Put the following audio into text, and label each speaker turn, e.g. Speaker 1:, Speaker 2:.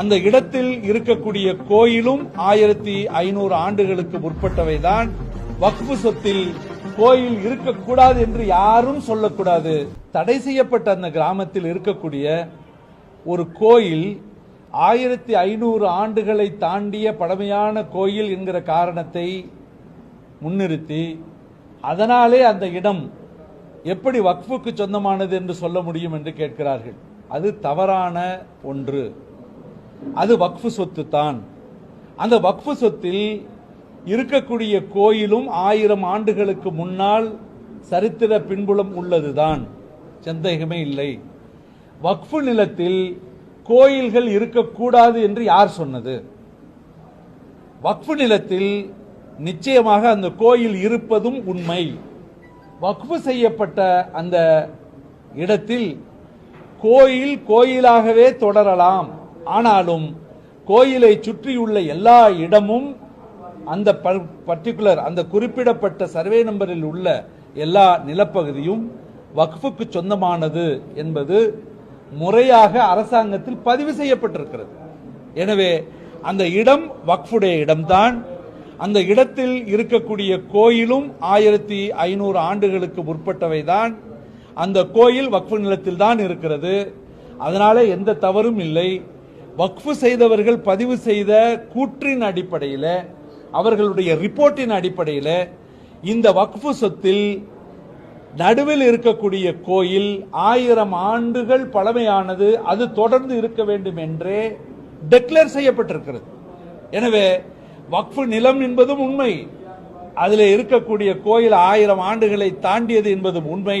Speaker 1: அந்த இடத்தில் இருக்கக்கூடிய கோயிலும் ஆயிரத்தி ஐநூறு ஆண்டுகளுக்கு முற்பட்டவைதான். வக்ஃபு சொத்தில் கோயில் இருக்கக்கூடாது என்று யாரும் சொல்லக்கூடாது. தடை செய்யப்பட்ட அந்த கிராமத்தில் இருக்கக்கூடிய ஒரு கோயில் ஆயிரத்தி ஐநூறு ஆண்டுகளை தாண்டிய பழமையான கோயில் என்கிற காரணத்தை முன்னிறுத்தி அதனாலே அந்த இடம் எப்படி வக்ஃபுக்கு சொந்தமானது என்று சொல்ல முடியும் என்று கேட்கிறார்கள். அது தவறான ஒன்று. அது வக்ஃபு சொத்து தான். அந்த வக்ஃபு சொத்தில் இருக்கக்கூடிய கோயிலும் ஆயிரம் ஆண்டுகளுக்கு முன்னால் சரித்திர பின்புலம் உள்ளதுதான். சந்தேகமே இல்லை. வக்ஃபு நிலத்தில் கோயில்கள் இருக்கக்கூடாது என்று யார் சொன்னது? வக்ஃபு நிலத்தில் நிச்சயமாக அந்த கோயில் இருப்பதும் உண்மை. வக்ஃபு செய்யப்பட்ட அந்த இடத்தில் கோயில் கோயிலாகவே தொடரலாம். ஆனாலும் கோயிலை சுற்றியுள்ள எல்லா இடமும் அந்த பர்டிகுலர் அந்த குறிப்பிடப்பட்ட சர்வே நம்பரில் உள்ள எல்லா நிலப்பகுதியும் வக்ஃபுக்கு சொந்தமானது என்பது முறையாக அரசாங்கத்தில் பதிவு செய்யப்பட்டிருக்கிறது. எனவே அந்த இடம் வக்ஃபுடைய இடம்தான். அந்த இடத்தில் இருக்கக்கூடிய கோயிலும் ஆயிரத்தி ஐநூறு ஆண்டுகளுக்கு முற்பட்டவைதான். அந்த கோயில் வக்ஃபு நிலத்தில் தான் இருக்கிறது. அதனால எந்த தவறும் இல்லை. வக்ஃபு செய்தவர்கள் பதிவு செய்த கூற்றின் அடிப்படையில் அவர்களுடைய ரிப்போர்ட்டின் அடிப்படையில் இந்த வக்ஃபு சொத்தில் நடுவில் இருக்கக்கூடிய கோயில் ஆயிரம் ஆண்டுகள் பழமையானது. அது தொடர்ந்து இருக்க வேண்டும் என்றே டெக்ளேர் செய்யப்பட்டிருக்கிறது. எனவே வக்ஃபு நிலம் என்பதும் உண்மை. அதில் இருக்கக்கூடிய கோயில் ஆயிரம் ஆண்டுகளை தாண்டியது என்பதும் உண்மை.